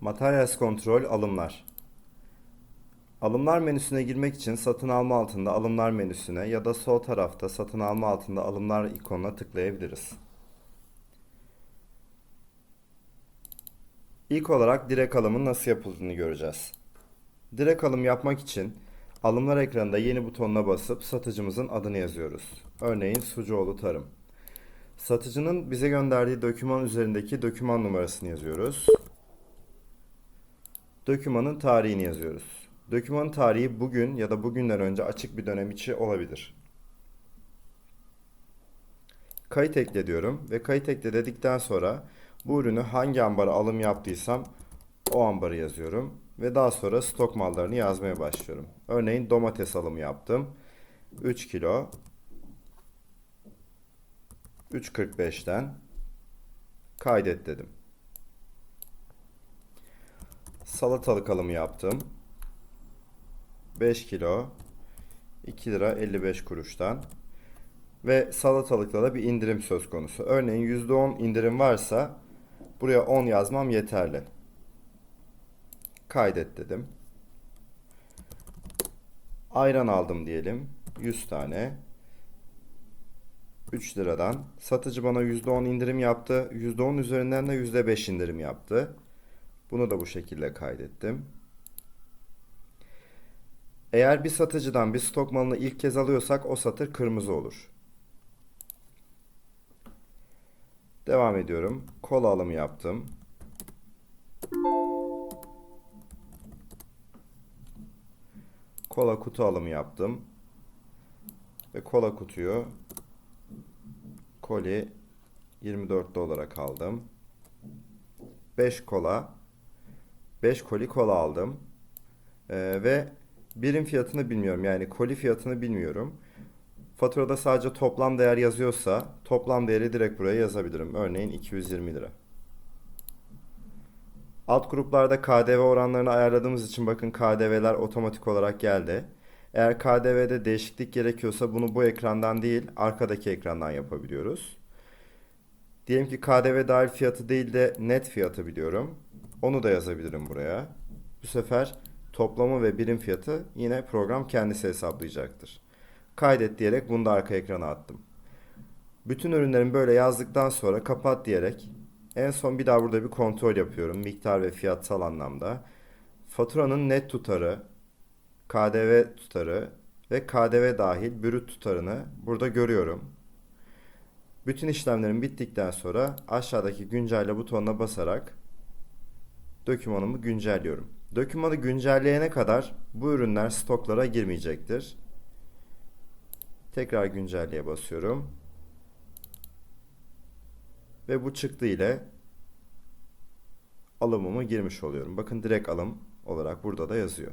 Materials Kontrol Alımlar Alımlar menüsüne girmek için satın alma altında alımlar menüsüne ya da sol tarafta satın alma altında alımlar ikonuna tıklayabiliriz. İlk olarak direkt alımın nasıl yapıldığını göreceğiz. Direkt alım yapmak için alımlar ekranında yeni butonuna basıp satıcımızın adını yazıyoruz. Örneğin Sucuoğlu Tarım. Satıcının bize gönderdiği doküman üzerindeki doküman numarasını yazıyoruz. Dokümanın tarihini yazıyoruz. Dokümanın tarihi bugün ya da bugünden önce açık bir dönem içi olabilir. Kayıt ekle diyorum ve kayıt ekle dedikten sonra bu ürünü hangi ambara alım yaptıysam o ambarı yazıyorum ve daha sonra stok mallarını yazmaya başlıyorum. Örneğin domates alımı yaptım. 3 kilo 3.45'ten kaydet dedim. Salatalık alımı yaptım. 5 kilo 2 lira 55 kuruştan. Ve salatalıkta da bir indirim söz konusu. Örneğin %10 indirim varsa buraya 10 yazmam yeterli. Kaydet dedim. Ayran aldım diyelim. 100 tane. 3 liradan. Satıcı bana %10 indirim yaptı. %10 üzerinden de %5 indirim yaptı. Bunu da bu şekilde kaydettim. Eğer bir satıcıdan bir stok malını ilk kez alıyorsak o satır kırmızı olur. Devam ediyorum. Kola alımı yaptım. Kola kutu alımı yaptım. Ve kola kutuyu koli 24'te olarak aldım. 5 kola 5 koli kola aldım. Ee, ve birim fiyatını bilmiyorum. Yani koli fiyatını bilmiyorum. Faturada sadece toplam değer yazıyorsa toplam değeri direkt buraya yazabilirim. Örneğin 220 lira. Alt gruplarda KDV oranlarını ayarladığımız için bakın KDV'ler otomatik olarak geldi. Eğer KDV'de değişiklik gerekiyorsa bunu bu ekrandan değil arkadaki ekrandan yapabiliyoruz. Diyelim ki KDV dahil fiyatı değil de net fiyatı biliyorum. Onu da yazabilirim buraya. Bu sefer toplamı ve birim fiyatı yine program kendisi hesaplayacaktır. Kaydet diyerek bunu da arka ekrana attım. Bütün ürünlerimi böyle yazdıktan sonra kapat diyerek en son bir daha burada bir kontrol yapıyorum. Miktar ve fiyatsal anlamda. Faturanın net tutarı, KDV tutarı ve KDV dahil brüt tutarını burada görüyorum. Bütün işlemlerim bittikten sonra aşağıdaki güncelle butonuna basarak dokümanımı güncelliyorum. Dokümanı güncelleyene kadar bu ürünler stoklara girmeyecektir. Tekrar güncelleye basıyorum. Ve bu çıktı ile alımımı girmiş oluyorum. Bakın direkt alım olarak burada da yazıyor.